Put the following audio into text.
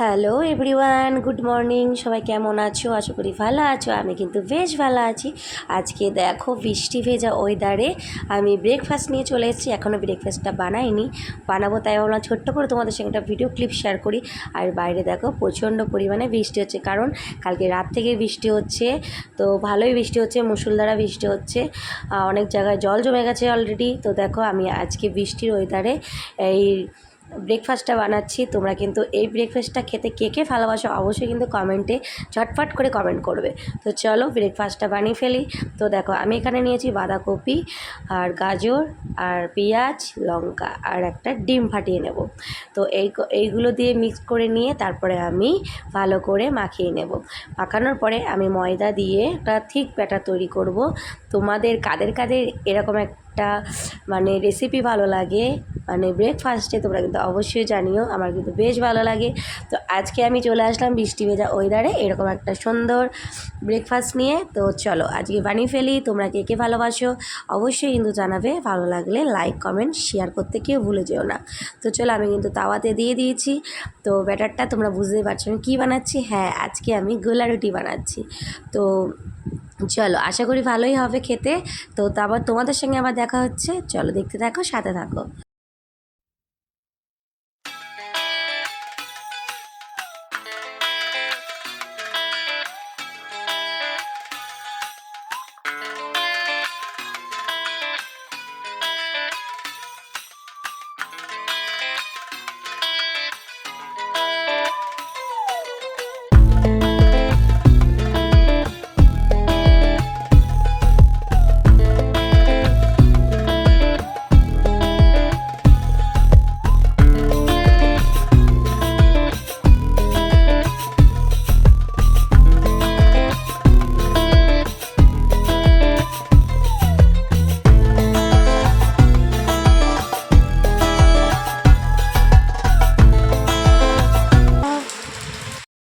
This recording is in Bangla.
Hello everyone, good morning. সবাই কেমন আছো? আশা করি ভালো আছো। আমি কিন্তু বেশ ভালো আছি। আজকে দেখো বৃষ্টি ভেজা ওয়েদারে আমি ব্রেকফাস্ট নিয়ে চলে এসেছি। এখনও ব্রেকফাস্টটা বানাইনি। বানাবো তাই ভাবলাম ছোট্ট করে তোমাদের সঙ্গে একটা ভিডিও ক্লিপ শেয়ার করি। আর বাইরে দেখো প্রচণ্ড পরিমাণে বৃষ্টি হচ্ছে। কারণ কালকে রাত থেকে বৃষ্টি হচ্ছে। তো ভালোই বৃষ্টি হচ্ছে। মুসুলধারা বৃষ্টি হচ্ছে। অনেক জায়গায় জল জমে গেছে অলরেডি তো দেখো আমি আজকে বৃষ্টির ওয়েদারে এই ব্রেকফাস্টটা বানাচ্ছি। তোমরা কিন্তু এই ব্রেকফাস্টটা খেতে কে কে ভালোবাসো অবশ্যই কিন্তু কমেন্টে ঝটফট করে কমেন্ট করবে। তো চলো ব্রেকফাস্টটা বানিয়ে ফেলি। তো দেখো, আমি এখানে নিয়েছি বাঁধাকপি আর গাজর আর পেঁয়াজ, লঙ্কা আর একটা ডিম ফাটিয়ে নেব। তো এই এইগুলো দিয়ে মিক্স করে নিয়ে তারপরে আমি ভালো করে মাখিয়ে নেব। মাখানোর পরে আমি ময়দা দিয়ে একটা থিক ব্যাটার তৈরি করব। তোমাদের কাদের কাদের এরকম একটা মানে রেসিপি ভালো লাগে মানে ব্রেকফাস্টে তোমরা কিন্তু অবশ্যই জানিও, আমার কিন্তু বেশ ভালো লাগে। তো আজকে আমি চলে আসলাম বৃষ্টি ভেজা ওয়েদারে এরকম একটা সুন্দর ব্রেকফাস্ট নিয়ে। তো চলো, আজকে বানিয়ে ফেলি, তোমরা কে কে ভালোবাসো, অবশ্যই কিন্তু জানাবে। ভালো লাগলে লাইক কমেন্ট শেয়ার করতে কেউ ভুলে যেও না। তো চলো, আমি কিন্তু তাওয়াতে দিয়ে দিয়েছি। তো ব্যাটারটা তোমরা বুঝতেই পারছ আমি কী বানাচ্ছি? হ্যাঁ আজকে আমি গোলা রুটি বানাচ্ছি। তো চলো, আশা করি ভালোই হবে খেতে। তো তারপর তোমাদের সঙ্গে আবার দেখা হচ্ছে। চলো, দেখতে থাকো, সাথে থাকো।